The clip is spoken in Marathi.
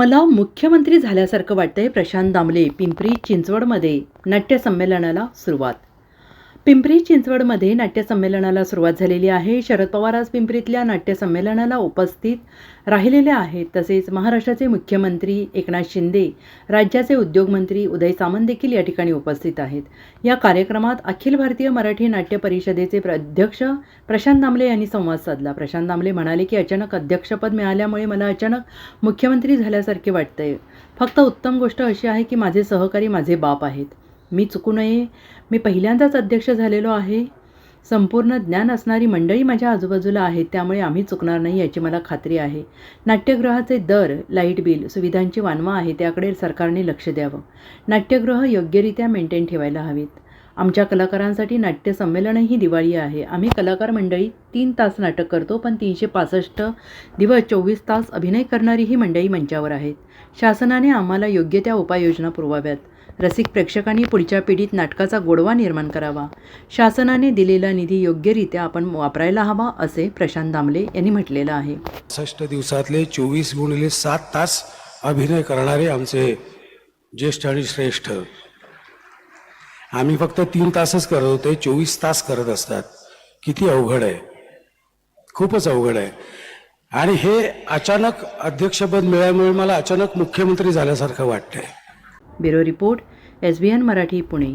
मला मुख्यमंत्री झाल्यासारखं वाटतंय प्रशांत दामले पिंपरी चिंचवडमध्ये. नाट्यसंमेलनाला सुरुवात. पिंपरी चिंचवडमध्ये नाट्यसंमेलनाला सुरुवात झालेली आहे. शरद पवार आज पिंपरीतल्या नाट्यसंमेलनाला उपस्थित राहिलेले आहेत. तसेच महाराष्ट्राचे मुख्यमंत्री एकनाथ शिंदे राज्याचे उद्योगमंत्री उदय सामंत देखील या ठिकाणी उपस्थित आहेत. या कार्यक्रमात अखिल भारतीय मराठी नाट्य परिषदेचे अध्यक्ष प्रशांत दामले यांनी संवाद साधला. प्रशांत दामले म्हणाले की अचानक अध्यक्षपद मिळाल्यामुळे मला अचानक मुख्यमंत्री झाल्यासारखे वाटतंय. फक्त उत्तम गोष्ट अशी आहे की माझे सहकारी माझे बाप आहेत. मी चुकू नये. मी पहिल्यांदाच अध्यक्ष झालेलो आहे. संपूर्ण ज्ञान असणारी मंडळी माझ्या आजूबाजूला आहेत त्यामुळे आम्ही चुकणार नाही याची मला खात्री आहे. नाट्यगृहाचे दर लाइट बिल सुविधांची वानवा आहे त्याकडे सरकारने लक्ष द्यावं. नाट्यगृह योग्यरित्या मेंटेन ठेवायला हवीत. आमच्या कलाकारांसाठी नाट्य संमेलनही दिवाळी आहे. आम्ही कलाकार मंडळी तीन तास नाटक करतो पण तीनशे पासष्ट दिवस चोवीस तास अभिनय करणारी ही मंडळी मंचावर आहेत. शासनाने आम्हाला योग्य त्या उपाययोजना पुरवाव्यात. रसिक प्रेक्षकांनी पुढच्या पिढीत नाटकाचा गोडवा निर्माण करावा. शासनाने दिलेला निधी योग्यरित्या आपण वापरायला हवा असे प्रशांत दामले यांनी म्हटलेलं आहे. पासष्ट दिवसातले चोवीस गुणिले सात तास अभिनय करणारे आमचे ज्येष्ठ आणि श्रेष्ठ. आम्ही फक्त तीन तासच करत होते चोवीस तास करत असतात. किती अवघड आहे. खूपच अवघड आहे. आणि हे अचानक अध्यक्षपद मिळाल्यामुळे मला अचानक मुख्यमंत्री झाल्यासारखं वाटतंय. Bureau report S B N Marathi Pune